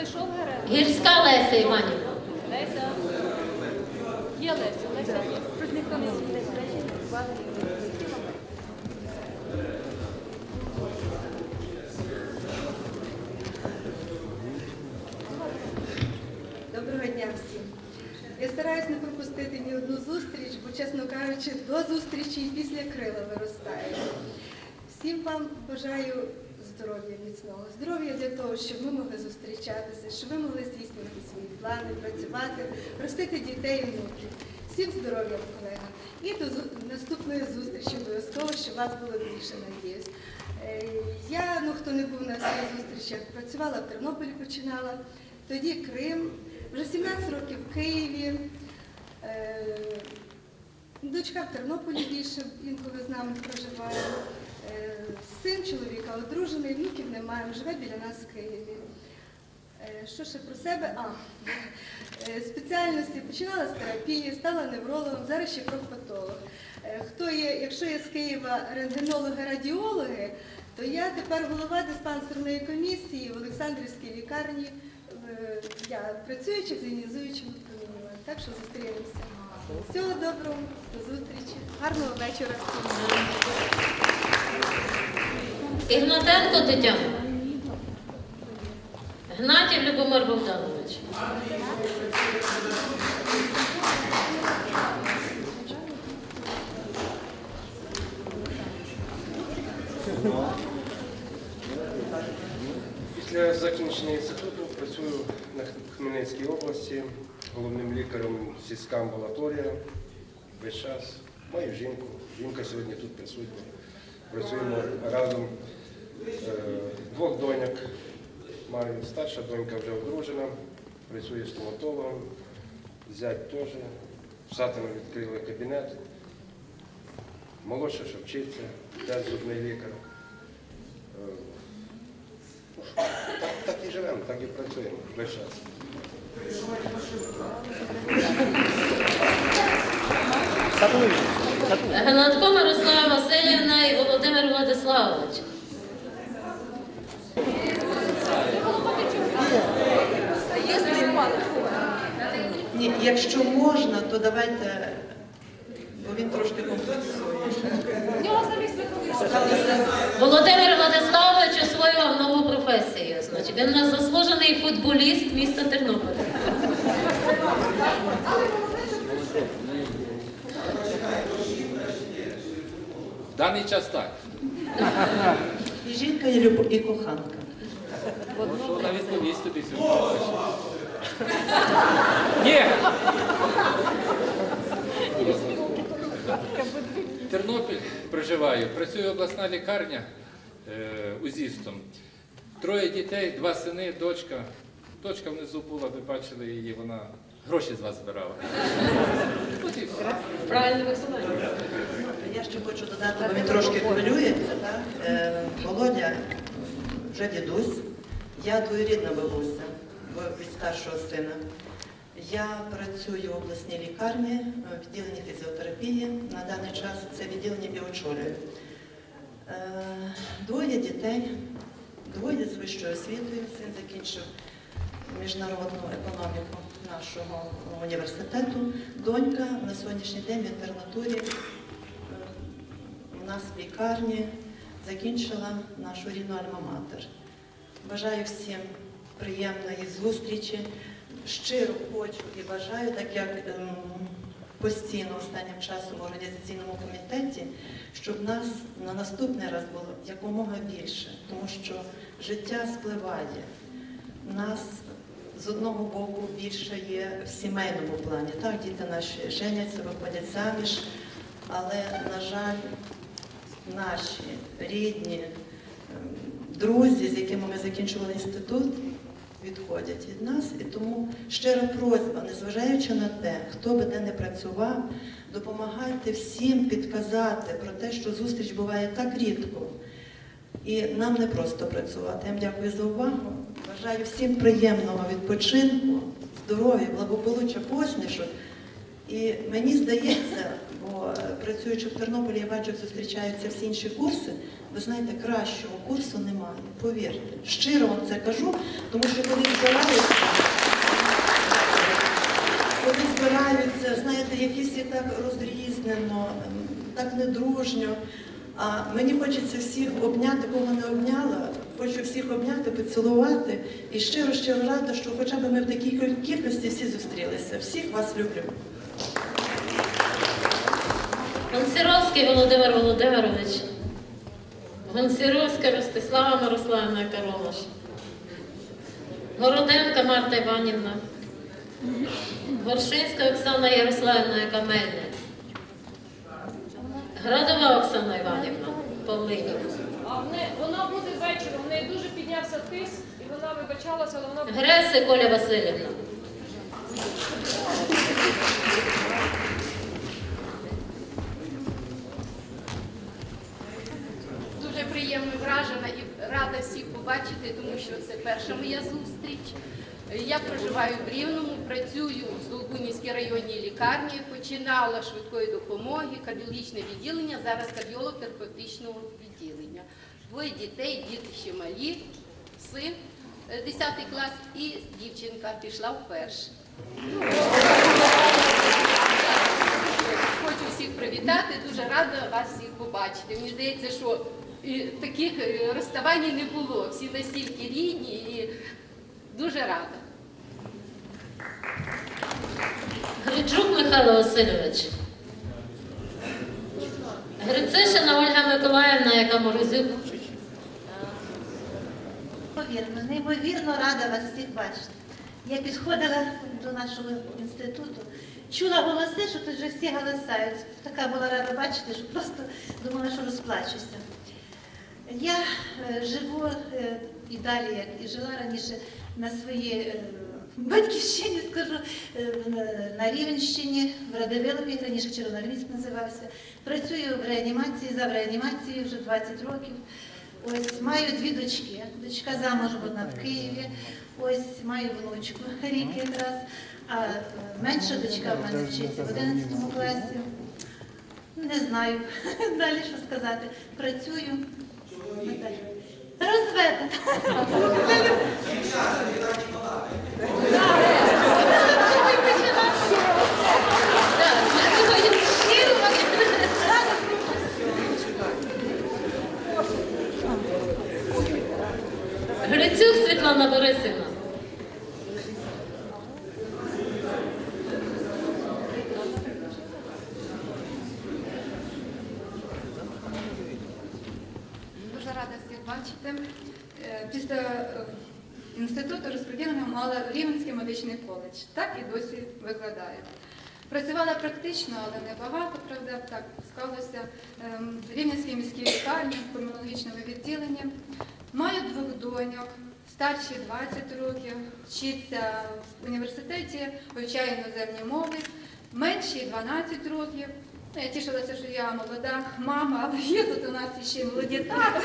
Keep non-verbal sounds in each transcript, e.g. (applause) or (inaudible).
Гірська Леся Іванівна. Леся. Є Леся, Леся є. Просто ніхто не змінить речі. Доброго дня всім. Я стараюсь не пропустити ні одну зустріч, бо, чесно кажучи, до зустрічі і після крила виростає. Всім вам бажаю здоров'я міцного, здоров'я для того, щоб ми могли зустрічатися, щоб ви могли здійснювати свої плани, працювати, ростити дітей і внуків. Всім здоров'я, колега. І до наступної зустрічі обов'язково, щоб вас було більше, надіюсь. Е, Я, ну хто не був на всіх зустрічах, працювала в Тернополі, починала, тоді Крим, вже 17 років в Києві. Е, Дочка в Тернополі більше інколи з нами проживає. Син чоловіка одружений, внуків не маємо, живе біля нас в Києві. Е, Що ще про себе? А, е, спеціальності починала з терапії, стала неврологом, зараз ще профпатолог. Е, Хто є, якщо є з Києва рентгенологи, радіологи, то я тепер голова диспансерної комісії в Олександрівській лікарні, я працюючи з іонізуючим промінюванням. Так що зустрінемося. Всього доброго, до зустрічі. Гарного вечора всім. Ігнатенко Тетяна. Гнатів Любомир Богданович. Після закінчення інституту працюю на Хмельницькій області головним лікарем сільська амбулаторія. Весь час маю жінку. Жінка сьогодні тут присутня. Працюємо разом. Е, Двох доньок маю. Старша донька вже одружена, працює стоматологом. Зять теж. В Сатино відкрили кабінет. Молодша, що вчиться, теж зубний лікар. Е, так і живемо, так і працюємо весь час. Гнатко Мирослава Васильівна і Володимир Владиславович. Ні, якщо можна, то давайте, бо він трошки комплексує. Володимир Владиславович освоював нову професію. Значить, він у нас заслужений футболіст міста Тернополя. В даний час так. і жінка, і любов, і коханка. Що вона відповість тобі сьогодні? Ні! Тернопіль проживаю, працює обласна лікарня е, узістом. Троє дітей, два сини, дочка. Дочка внизу була, ви бачили її, вона гроші з вас збирала. От і все. Правильно висуваєте. Я ще хочу додати, бо він трошки хвилюється, так? Е, Володя вже дідусь, я двоюрідна бабуся бо від старшого сина. Я працюю в обласній лікарні, в відділенні фізіотерапії. На даний час це відділення і очолюю. Е, Двоє дітей, двоє з вищою освітою. Син закінчив міжнародну економіку нашого університету. Донька на сьогоднішній день в інтернатурі е, у нас в лікарні закінчила нашу рідну альма-матер. Бажаю всім приємної зустрічі. Щиро хочу і бажаю, так як ем, постійно останнім часом у організаційному комітеті, щоб нас на наступний раз було якомога більше, тому що життя спливає. Нас з одного боку більше є в сімейному плані. Так, діти наші женяться, виходять заміж, але, на жаль, наші рідні, ем, друзі, з якими ми закінчували інститут, відходять від нас. І тому щира просьба, незважаючи на те, хто би де не працював, допомагайте всім підказати про те, що зустріч буває так рідко. І нам не просто працювати. Я вам дякую за увагу. Бажаю всім приємного відпочинку, здоров'я, благополуччя, посмішок. І мені здається, працюючи в Тернополі, я бачу, як зустрічаються всі інші курси. Ви знаєте, кращого курсу немає. Повірте. Щиро вам це кажу, тому що коли збираються, коли збираються, знаєте, якісь і так розрізнено, ем, так недружньо. А мені хочеться всіх обняти, кого не обняла. Хочу всіх обняти, поцілувати. І щиро щиро рада, що хоча б ми в такій кількості всі зустрілися. Всіх вас люблю. Гонсіровський Володимир Володимирович. Гонсіровська Ростислава Мирославівна Каролаш. Городенка Марта Іванівна. Горшинська Оксана Ярославівна, яка. Градова Оксана Іванівна, Павлинів. А вона буде вечором, в неї дуже піднявся тиск, і вона вибачалася, але вона Греси Коля Васильівна. Рада всіх побачити, тому що це перша моя зустріч. Я проживаю в Рівному, працюю в Долбунівській районній лікарні, починала швидкої допомоги, кардіологічне відділення, зараз кардіолог-терапевтичного відділення. Двоє дітей, діти ще малі, син е, 10 клас і дівчинка пішла вперше. Хочу всіх привітати, дуже рада вас всіх побачити. Мені здається, що і таких е, розставань не було. Всі настільки рідні і дуже рада. Гриджук Михайло Васильович. Грицишина Ольга Миколаївна, яка морозюк. Неймовірно, неймовірно рада вас всіх бачити. Я підходила до нашого інституту, чула голоси, що тут вже всі голосають. Така була рада бачити, що просто думала, що розплачуся. Я е, живу е, і далі, як і жила раніше на своїй е, батьківщині, (laughs) скажу, на- Рівенщині, в Радивилові, раніше Червоноармійськ називався. Працюю в реанімації, за реанімацією вже 20 років. Ось маю дві дочки. Дочка замуж одна в Києві. Ось маю внучку (laughs) рік якраз. А менша дочка в мене вчиться в 11 класі. Не знаю (laughs) далі, що сказати. Працюю. Розведена. Бачити. Е, Після е, інституту розподілення мала Рівненський медичний коледж. Так і досі викладаю. Працювала практично, але не багато, правда, так склалося ем, в Рівненській міській лікарні, в пульмонологічному відділенні. Маю двох доньок, старші 20 років, вчиться в університеті, вивчає іноземні мови, менші 12 років. Ну, Я тішилася, що я молода мама, але є тут у нас ще молоді тата.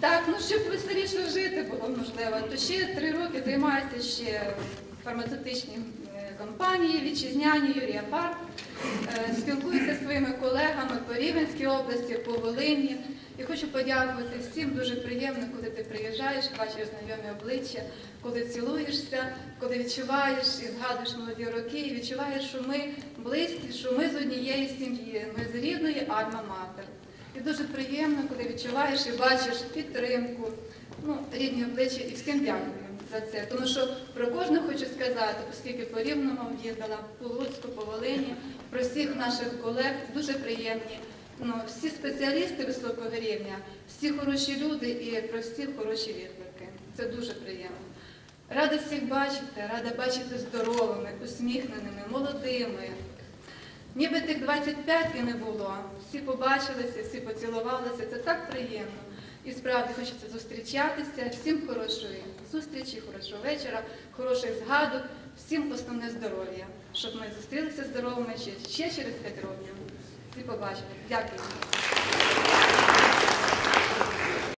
Так ну щоб веселіше жити було можливо, то ще три роки займаюся ще е, компанії, вітчизняній Юрія Парк. Е, Спілкуюся зі своїми колегами по Рівненській області, по Волині. І хочу подякувати всім. Дуже приємно, коли ти приїжджаєш, бачиш знайомі обличчя, коли цілуєшся, коли відчуваєш і згадуєш молоді роки, і відчуваєш, що ми близькі, що ми з однієї сім'ї, ми з рідної альма-матер. І дуже приємно, коли відчуваєш і бачиш підтримку, ну, рідні обличчя, і всім дякую за це. Тому що про кожного хочу сказати, оскільки по Рівному їздила, по Луцьку, по Волині, про всіх наших колег дуже приємні. Ну, всі спеціалісти високого рівня, всі хороші люди і про всіх хороші відгуки. Це дуже приємно. Рада всіх бачити, рада бачити здоровими, усміхненими, молодими. Ніби тих 25 і не було. Всі побачилися, всі поцілувалися. Це так приємно. І справді хочеться зустрічатися. Всім хорошої зустрічі, хорошого вечора, хороших згадок, всім основне здоров'я, щоб ми зустрілися здоровими ще, через 5 років. Всі побачимо. Дякую.